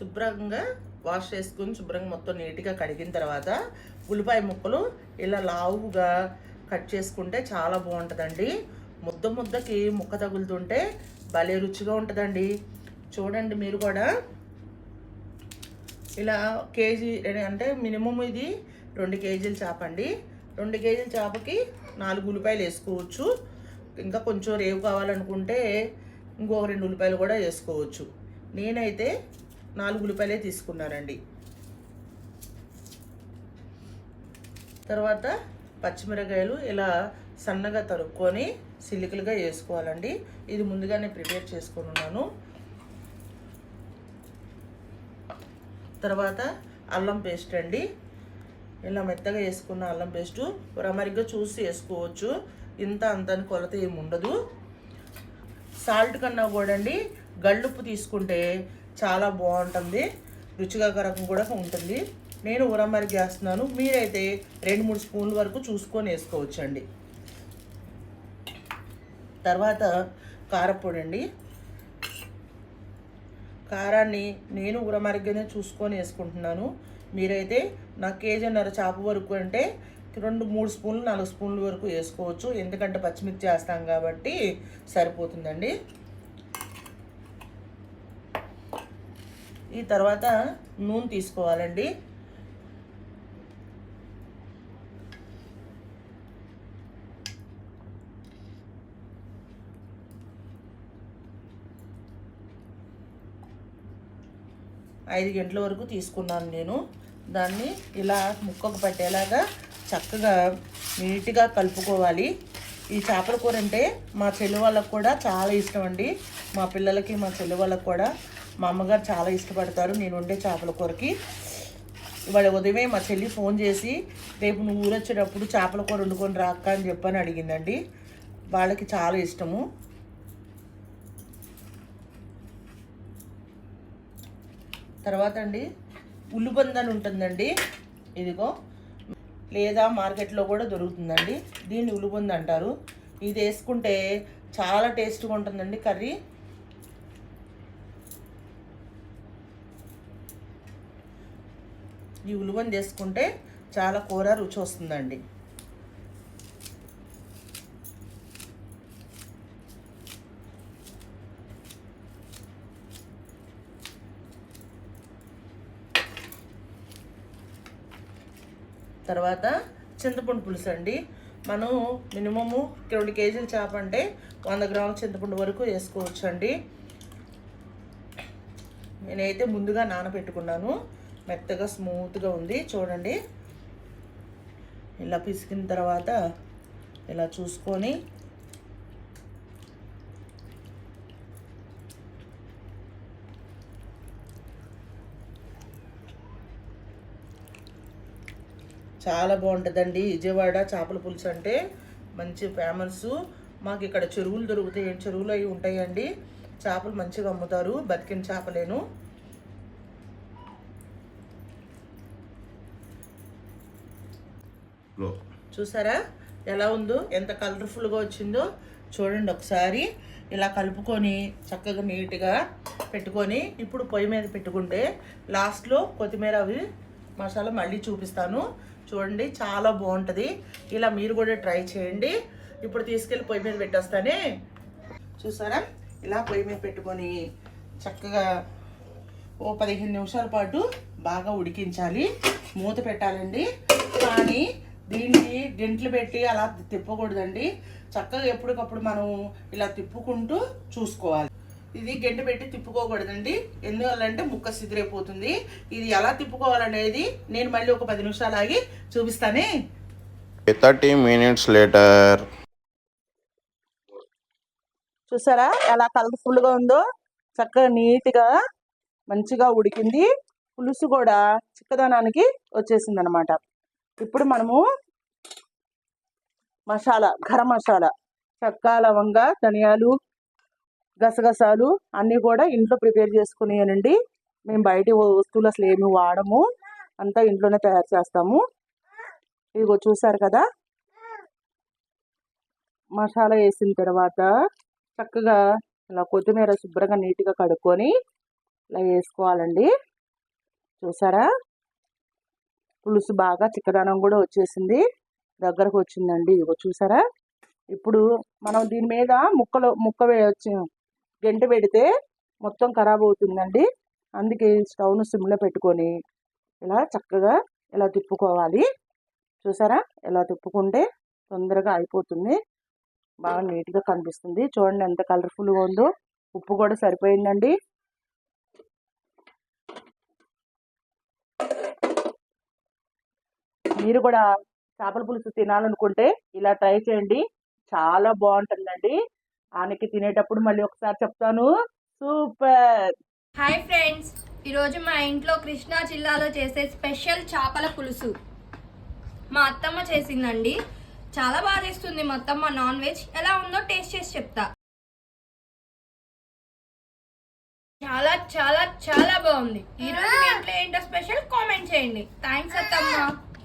శుభ్రంగా వాష్ చేసుకుని శుభ్రంగా మొత్తం నీట్గా కడిగిన తర్వాత ఉల్లిపాయ ముక్కలు ఇలా లావుగా కట్ చేసుకుంటే చాలా బాగుంటుందండి. ముద్ద ముద్దకి ముక్క తగులుతుంటే భలే రుచిగా ఉంటుందండి. చూడండి మీరు కూడా. ఇలా కేజీ అంటే మినిమం ఇది రెండు కేజీలు చేప అండి. రెండు కేజీల చేపకి నాలుగు ఉల్లిపాయలు వేసుకోవచ్చు. ఇంకా కొంచెం రేవు కావాలనుకుంటే ఇంకో రెండు ఉల్లిపాయలు కూడా వేసుకోవచ్చు. నేనైతే నాలుగు ఉల్లిపాయలే తీసుకున్నానండి. తర్వాత పచ్చిమిరకాయలు ఇలా సన్నగా తరుక్కొని సిలికలుగా వేసుకోవాలండి. ఇది ముందుగానే ప్రిపేర్ చేసుకొని ఉన్నాను. తర్వాత అల్లం పేస్ట్ అండి. ఇలా మెత్తగా వేసుకున్న అల్లం పేస్టు మరిగ్గా చూసి వేసుకోవచ్చు. ఇంత అంతని కొలత ఏమి ఉండదు సాల్ట్ కన్నా కూడా అండి గళ్ళుప్పు తీసుకుంటే చాలా బాగుంటుంది. రుచికరంగా కూడా ఉంటుంది. నేను ఉరమరిగి వేస్తున్నాను మీరైతే రెండు మూడు స్పూన్ల వరకు చూసుకొని వేసుకోవచ్చండి. తర్వాత కారపొడి అండి కారాన్ని నేను ఉరమరిగ్గానే చూసుకొని వేసుకుంటున్నాను. మీరైతే నా కేజీన్నర చేప వరకు అంటే రెండు మూడు స్పూన్లు నాలుగు స్పూన్ల వరకు వేసుకోవచ్చు. ఎందుకంటే పచ్చిమిర్చి వేస్తాం కాబట్టి సరిపోతుందండి. ఈ తర్వాత నూనె తీసుకోవాలండి. ఐదు గంటల వరకు తీసుకున్నాను నేను. దాన్ని ఇలా ముక్కకు పట్టేలాగా చక్కగా నీట్గా కలుపుకోవాలి. ఈ చేపల కూర అంటే మా చెల్లి వాళ్ళకు కూడా చాలా ఇష్టం అండి. మా పిల్లలకి మా చెల్లి వాళ్ళకు కూడా. మా అమ్మగారు చాలా ఇష్టపడతారు నేను వండే చేపల కూరకి. ఇవాళ ఉదయమే మా చెల్లి ఫోన్ చేసి రేపు నువ్వు ఊరొచ్చేటప్పుడు చేపల కూర వండుకొని రాక్క అని చెప్పని అడిగిందండి. వాళ్ళకి చాలా ఇష్టము. తర్వాత అండి ఉల్లిబంద అని ఉంటుందండి. ఇదిగో లేదా మార్కెట్లో కూడా దొరుకుతుందండి. దీన్ని ఉల్లిబంద అంటారు. ఇది వేసుకుంటే చాలా టేస్ట్గా ఉంటుందండి కర్రీ. ఈ ఉలువని చేసుకుంటే చాలా కూర రుచి వస్తుందండి. తర్వాత చింతపండు పులుసు అండి. మనం మినిమము రెండు కేజీల చేప అంటే వంద గ్రాముల చింతపండు వరకు వేసుకోవచ్చు అండి నేనైతే ముందుగా నానబెట్టుకున్నాను. మెత్తగా స్మూత్గా ఉంది. చూడండి. ఇలా పిసికిన తర్వాత ఇలా చూసుకొని చాలా బాగుంటుందండి. విజయవాడ చేపల పులుసు అంటే మంచి ఫేమస్. మాకు ఇక్కడ చెరువులు దొరుకుతాయి. చెరువులు అవి ఉంటాయండి. చేపలు మంచిగా అమ్ముతారు. బతికిన చేపలేను. చూసారా? ఎలా ఉందో ఎంత కలర్ఫుల్గా వచ్చిందో చూడండి ఒకసారి. ఇలా కలుపుకొని చక్కగా నీట్గా పెట్టుకొని ఇప్పుడు పొయ్యి మీద పెట్టుకుంటే లాస్ట్లో కొత్తిమీర అవి మసాలా మళ్ళీ చూపిస్తాను. చూడండి చాలా బాగుంటుంది. ఇలా మీరు కూడా ట్రై చేయండి. ఇప్పుడు తీసుకెళ్ళి పొయ్యి మీద పెట్టేస్తానే. చూసారా? ఇలా పొయ్యి మీద పెట్టుకొని చక్కగా ఓ పదిహేను నిమిషాల పాటు బాగా ఉడికించాలి. మూత పెట్టాలండి. కానీ దీన్ని గెంట్లు పెట్టి అలా తిప్పకూడదండి. చక్కగా ఎప్పటికప్పుడు మనం ఇలా తిప్పుకుంటూ చూసుకోవాలి. ఇది గెంట పెట్టి తిప్పుకోకూడదండి. ఎందువల్లంటే ముక్క సిదిరైపోతుంది. ఇది ఎలా తిప్పుకోవాలనేది నేను మళ్ళీ ఒక పది నిమిషాలు ఆగి చూపిస్తానే. 30 minutes later. చూసారా? ఎలా కలర్ఫుల్గా ఉందో? చక్కగా నీట్గా మంచిగా ఉడికింది. పులుసు కూడా చిక్కదనానికి వచ్చేసింది అనమాట ఇప్పుడు మనము మసాలా గరం మసాలా చెక్క లవంగ ధనియాలు గసగసాలు అన్నీ కూడా ఇంట్లో ప్రిపేర్ చేసుకునేనండి. మేము బయట వస్తువులు అసలు ఏమి వాడము. అంతా ఇంట్లోనే తయారు చేస్తాము. ఇదిగో చూసారు కదా? మసాలా వేసిన తర్వాత చక్కగా ఇలా కొత్తిమీర శుభ్రంగా నీట్గా కడుక్కొని ఇలా వేసుకోవాలండి. చూసారా? పులుసు బాగా చిక్కదనం కూడా వచ్చేసింది. దగ్గరకు వచ్చిందండి ఇగో చూసారా? ఇప్పుడు మనం దీని మీద ముక్కలు ముక్క వేయచ్చు గంట పెడితే మొత్తం ఖరాబ్ అవుతుందండి. అందుకే స్టవ్ను సిమ్లో పెట్టుకొని ఇలా చక్కగా ఇలా తిప్పుకోవాలి. చూసారా? ఇలా తిప్పుకుంటే తొందరగా అయిపోతుంది. బాగా నీట్గా కనిపిస్తుంది. చూడండి ఎంత కలర్ఫుల్గా ఉందో. ఉప్పు కూడా సరిపోయిందండి. మీరు కూడా చేపల పులుసు తినాలనుకుంటే ఇలా ట్రై చేయండి. చాలా బాగుంటుందండి. ఆనకి తినేటప్పుడు మళ్ళీ ఒకసారి చెప్తాను. సూపర్! Hi friends! ఈరోజు మా ఇంట్లో కృష్ణా జిల్లాలో చేసే స్పెషల్ చేపల పులుసు. మా అత్తమ్మ చేసిందండి. చాలా బాగా చేస్తుంది మా అత్తమ్మ. నాన్ వెజ్ ఎలా ఉందో టేస్ట్ చేసి చెప్తా. చాలా చాలా చాలా బాగుంది. ఈరోజు మీ ఇంట్లో ఏంటో స్పెషల్ కామెంట్ చేయండి. థ్యాంక్స్ అత్తమ్మ.